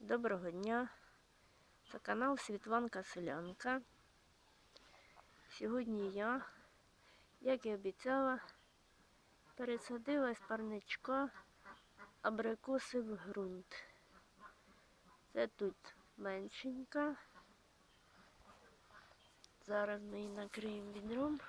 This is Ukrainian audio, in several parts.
Доброго дня! Це канал Світланка Селянка. Сьогодні я, як і обіцяла, пересадила з парничка абрикоси в ґрунт. Це тут меншенька. Зараз ми її накриємо відром.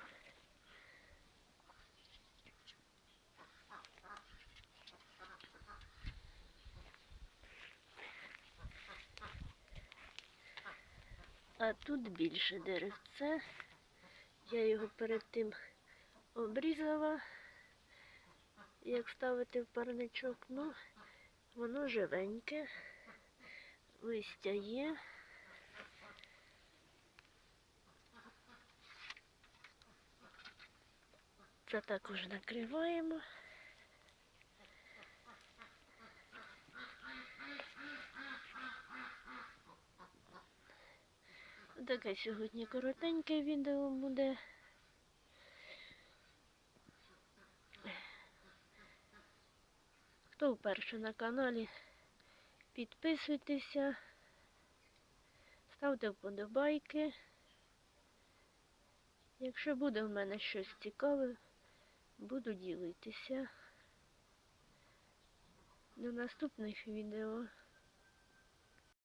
А тут більше деревце. Я його перед тим обрізала, як ставити в парничок. Ну, воно живеньке, листя є. Це також накриваємо. Таке сьогодні коротеньке відео буде. Хто вперше на каналі, підписуйтеся, ставте вподобайки. Якщо буде в мене щось цікаве, буду ділитися. До наступних відео.